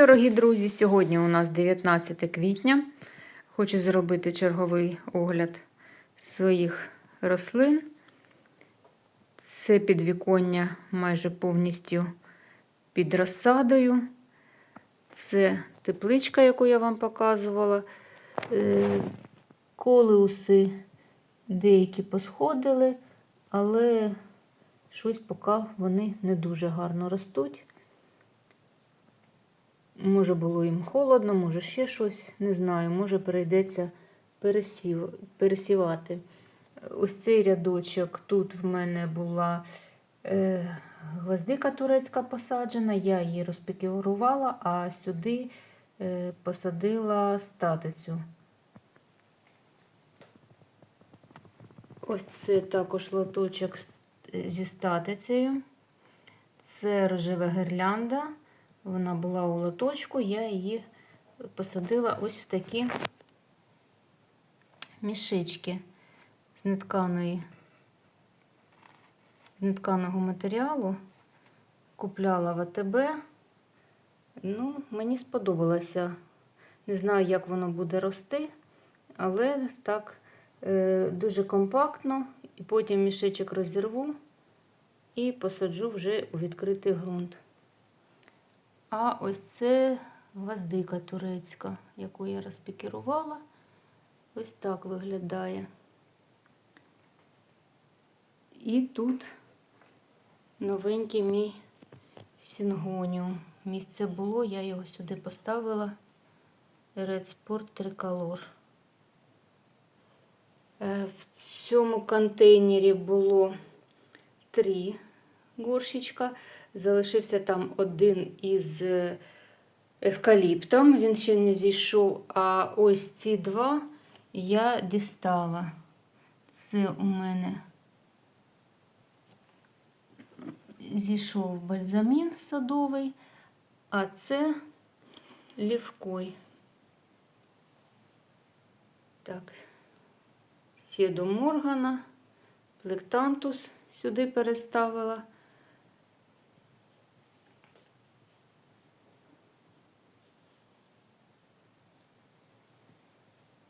дорогі друзі! Сьогодні у нас 19 квітня. Хочу зробити черговий огляд своїх рослин. Це підвіконня майже повністю під розсадою. Це тепличка, яку я вам показувала. Е, Колеуси деякі посходили, але щось поки вони не дуже гарно ростуть. Може було їм холодно, може ще щось, не знаю, може перейдеться пересів, пересівати. Ось цей рядочок, тут в мене була е, гвоздика турецька посаджена, я її розпікірувала, а сюди е, посадила статицю. Ось це також лоточок зі статицею. Це рожева гірлянда. Вона була у лоточку, я її посадила ось в такі мішечки з нетканої, з нетканого матеріалу. Купляла в АТБ. Ну, мені сподобалося. Не знаю, як воно буде рости, але так е, дуже компактно. І потім мішечок розірву і посаджу вже у відкритий ґрунт. А ось це гвоздика турецька, яку я розпікірувала. Ось так виглядає. І тут новенький мій сінгоніум. Місце було, я його сюди поставила. Red Sport Tricolor. Е, в цьому контейнері було три горщичка. Залишився там один із евкаліптом, він ще не зійшов, а ось ці два я дістала. Це у мене зійшов бальзамін садовий, а це лівкой. Так, сіду Моргана, плектантус сюди переставила.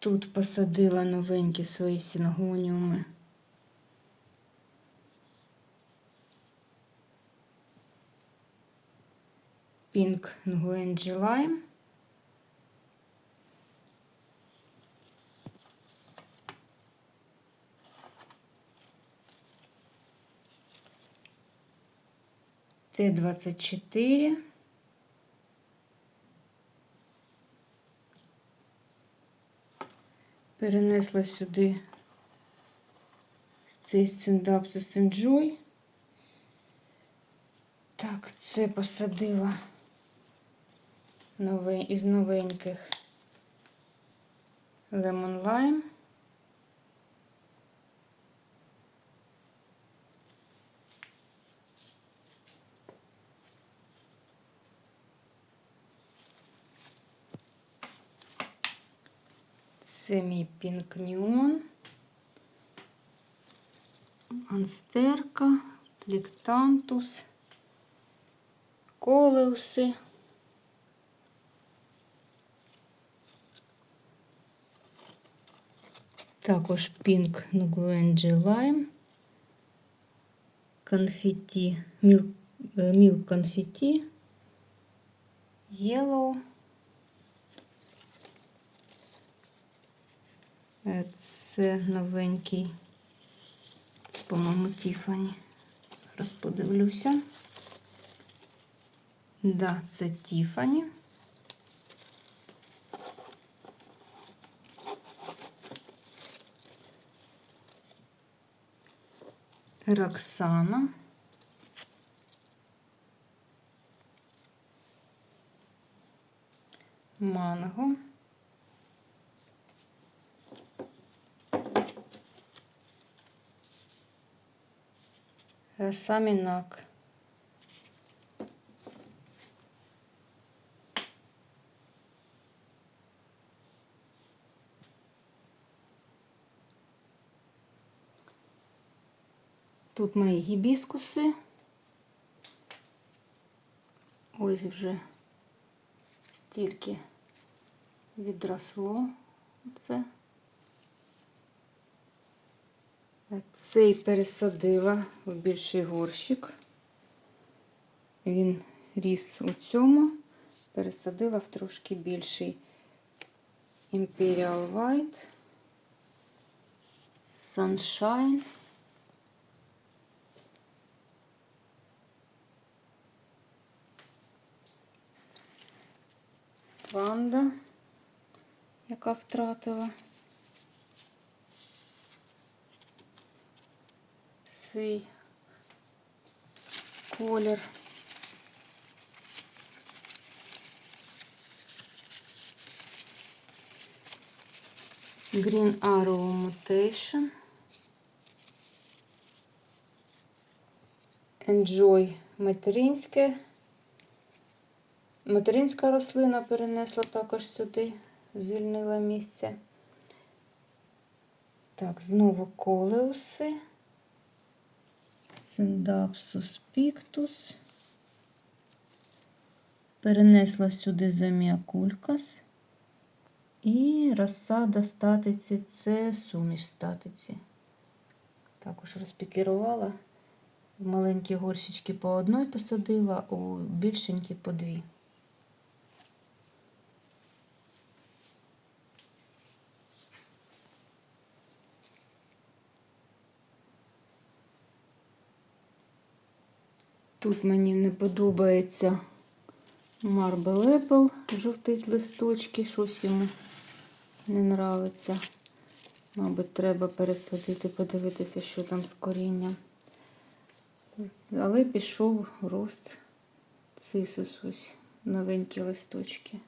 Тут посадила новенькі свої сінгоніуми. Pink Nguyenji Lime. Т-24. Перенесла сюди цей сциндапсус Enjoy. Так, це посадила нове, із новеньких Lemon Lime. Це мій пінкніон, Анстерка, Плектантус, Колеуси. Також Пінк Нгуенджі Лайм, конфетті, мілк, мілк конфетті, Yellow. Е, Це новенький, по-моєму, Тіфані. Зараз подивлюся. Да, це Тіфані. Роксана. Манго. Самінак. Тут мої гібіскуси. Ось вже стільки відросло це. Цей пересадила в більший горщик. Він ріс у цьому, пересадила в трошки більший Imperial White, Sunshine. Ванда, яка втратила свій колір. Green Arrow Mutation. Enjoy материнське. Материнська рослина перенесла також сюди, звільнила місце. Так, знову колеуси. Синдапсус піктус. Перенесла сюди заміакулькас. І розсада статиці це суміш статиці. Також розпікірувала. В маленькі горщички по одній посадила, у більшенькі по дві. Тут мені не подобається Marble Apple, жовтить листочки, щось йому не нравиться. Мабуть, треба пересадити, подивитися, що там з корінням. Але пішов рост цисус, ось новенькі листочки.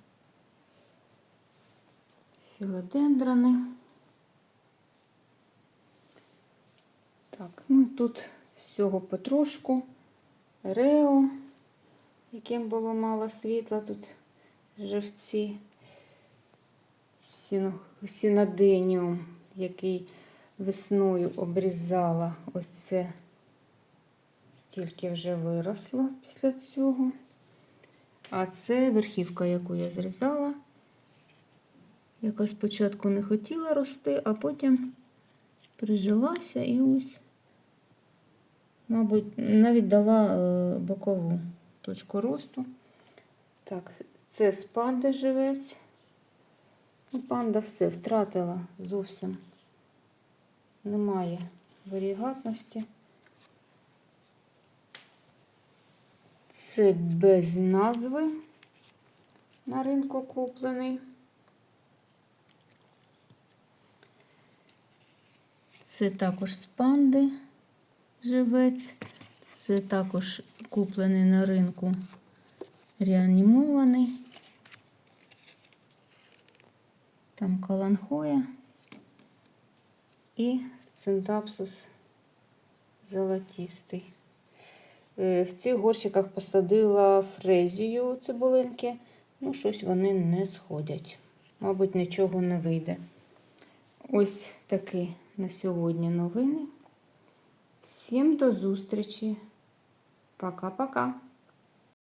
Філодендрони. Так, ну тут всього потрошку. Рео, яким було мало світла, тут живці. Сіно- який весною обрізала. Ось це стільки вже виросло після цього. А це верхівка, яку я зрізала, яка спочатку не хотіла рости, а потім прижилася і ось, мабуть, навіть дала е, бокову точку росту. Так, це спанда живець. Ну, панда все втратила зовсім. Немає варігатності. Це без назви на ринку куплений. Це також з панди живець. Це також куплений на ринку реанімований. Там каланхоя і цинтапсус золотистий. Е, В цих горщиках посадила фрезію цибулинки, ну щось вони не сходять. Мабуть, нічого не вийде. Ось такі на сьогодні новини. Всім до зустрічі. Пока-пока.